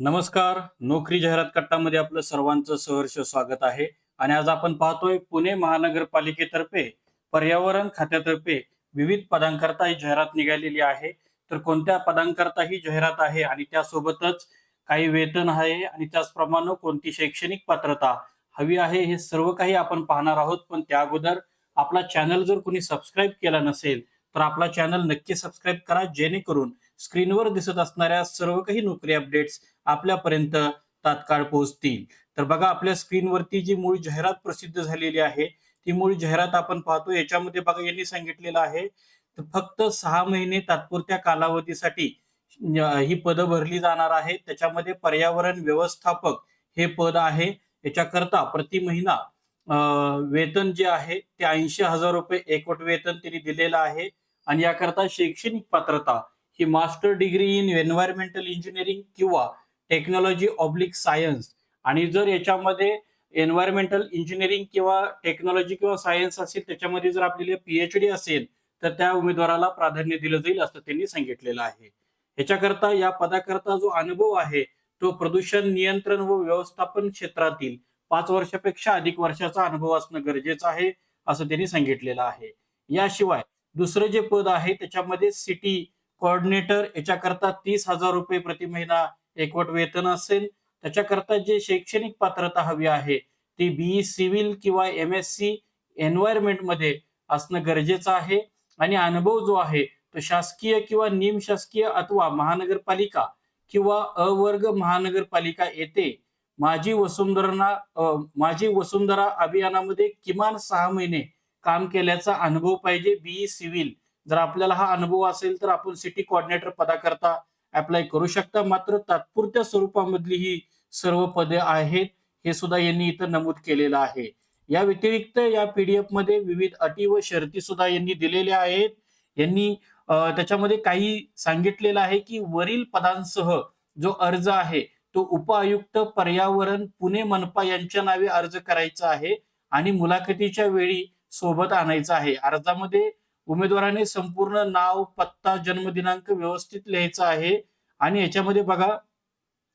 नमस्कार. नोकरी जाहिरात कट्टामध्ये आपलं सर्वांचं सहर्ष स्वागत आहे. आणि आज आपण पाहतोय पुणे महानगरपालिकेतर्फे पर्यावरण खात्यातर्फे विविध पदांकरता ही जाहिरात निघालेली आहे. तर कोणत्या पदांकरता ही जाहिरात आहे आणि त्यासोबतच काही वेतन आहे आणि त्याचप्रमाणे कोणती शैक्षणिक पात्रता हवी आहे हे सर्व काही आपण पाहणार आहोत. पण त्या अगोदर आपला चॅनल जर कोणी सबस्क्राईब केला नसेल तर आपला चॅनल नक्की सबस्क्राईब करा जेणेकरून स्क्रीनवर दिसत असणाऱ्या सर्व काही नोकरी अपडेट्स आपल्यापर्यंत तात्काळ पोहोचतील. तर बघा आपल्या स्क्रीनवरती जी मूळ जाहिरात प्रसिद्ध झालेली आहे ती मूळ जाहिरात आपण पाहतो. याच्यामध्ये बघा यांनी सांगितलेलं आहे तर फक्त सहा महिने तात्पुरत्या कालावधीसाठी ही पदं भरली जाणार आहेत. त्याच्यामध्ये पर्यावरण व्यवस्थापक हे पद आहे. याच्याकरता प्रति महिना वेतन जे आहे ते ऐंशी हजार रुपये एकवट वेतन त्यांनी दिलेलं आहे. आणि याकरता शैक्षणिक पात्रता की master degree in environmental engineering किंवा टेक्नॉलॉजी ऑब्लिक सायन्स. आणि जर याच्यामध्ये एन्व्हायरमेंटल इंजिनिअरिंग किंवा टेक्नॉलॉजी किंवा सायन्स असेल त्याच्यामध्ये जर आपल्याला पीएचडी असेल तर त्या उमेदवाराला प्राधान्य दिलं जाईल असं त्यांनी सांगितलेलं आहे. ह्याच्याकरता या पदाकरता जो अनुभव आहे तो प्रदूषण नियंत्रण व व्यवस्थापन क्षेत्रातील पाच वर्षापेक्षा अधिक वर्षाचा अनुभव असणं गरजेचं आहे असं त्यांनी सांगितलेलं आहे. याशिवाय दुसरं जे पद आहे त्याच्यामध्ये सिटी कोऑर्डिनेटर याच्याकरता तीस हजार रुपये प्रति महिना एकवट वेतन असेल. त्याच्याकरता जे शैक्षणिक पात्रता हवी आहे ती बीई सिव्हिल किंवा एम एस सी एन्व्हायरमेंटमध्ये असणं गरजेचं आहे. आणि अनुभव जो आहे तो शासकीय किंवा निमशासकीय अथवा महानगरपालिका किंवा अवर्ग महानगरपालिका येते माझी वसुंधरा माझी वसुंधरा अभियानामध्ये किमान सहा महिने काम केल्याचा अनुभव पाहिजे. बीई सिव्हिल जर आपल्याला हा अनुभव असेल तर आपण सिटी कोऑर्डिनेटर पदाकरता अप्लाय करू शकता. मात्र तात्पुरत्या स्वरूपामधली ही सर्व पदे आहेत हे सुद्धा यांनी इथं नमूद केलेलं आहे. या व्यतिरिक्त या पीडीएफमध्ये विविध अटी व शर्ती सुद्धा यांनी दिलेल्या आहेत. यांनी त्याच्यामध्ये काही सांगितलेलं आहे की वरील पदांसह जो अर्ज आहे तो उपआयुक्त पर्यावरण पुणे मनपा यांच्या नावे अर्ज करायचा आहे आणि मुलाखतीच्या वेळी सोबत आणायचा आहे. अर्जामध्ये उमेदवाराने संपूर्ण नाव पत्ता जन्मदिनांक व्यवस्थित लिहायचा आहे. आणि याच्यामध्ये बघा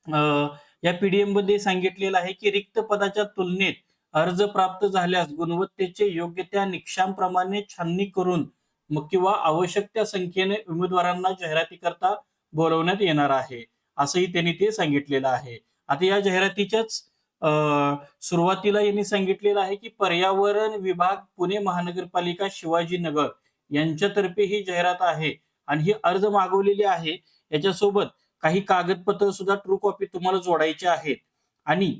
अं, या पीडीएममध्ये सांगितलेलं आहे की रिक्त पदाच्या तुलनेत अर्ज प्राप्त झाल्यास गुणवत्तेचे योग्य त्या निकषांप्रमाणे छाननी करून मग किंवा आवश्यक त्या संख्येने उमेदवारांना जाहिरातीकरता बोलवण्यात येणार आहे. असंही त्यांनी ते सांगितलेलं आहे. आता या जाहिरातीच्याच सुरुवातीला यांनी सांगितलेलं आहे की पर्यावरण विभाग पुणे महानगरपालिका शिवाजीनगर यांच्यातर्फे ही जाहिरात आहे आणि ही अर्ज मागवलेली आहे. याच्यासोबत काही कागदपत्र सुद्धा ट्रू कॉपी तुम्हाला जोडायचे आहेत. आणि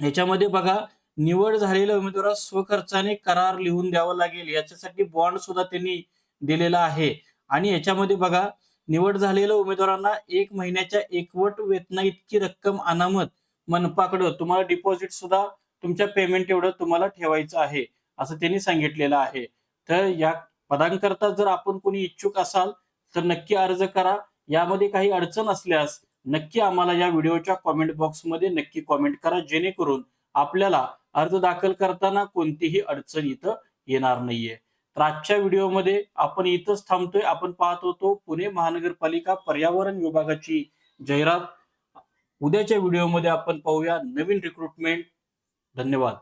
ह्याच्यामध्ये बघा निवड झालेल्या उमेदवारास स्वखर्चाने करार लिहून द्यावा लागेल. याच्यासाठी बॉन्ड सुद्धा त्यांनी दिलेला आहे. आणि याच्यामध्ये बघा निवड झालेल्या उमेदवारांना एक महिन्याच्या एकवट वेतना इतकी रक्कम अनामत मनपाकडं तुम्हाला डिपॉझिट सुद्धा तुमच्या पेमेंट एवढं तुम्हाला ठेवायचं आहे असं त्यांनी सांगितलेलं आहे. तर या पदांकरता जर आपण कोणी इच्छुक असाल तर नक्की अर्ज करा. यामध्ये काही अडचण असल्यास नक्की आम्हाला या व्हिडिओच्या कॉमेंट बॉक्समध्ये नक्की कॉमेंट करा जेणेकरून आपल्याला अर्ज दाखल करताना कोणतीही अडचण इथं येणार नाहीये. तर आजच्या व्हिडिओमध्ये आपण इथंच थांबतोय. आपण पाहत होतो पुणे महानगरपालिका पर्यावरण विभागाची जाहिरात. उद्याच्या व्हिडिओमध्ये आपण पाहूया नवीन रिक्रुटमेंट धन्यवाद.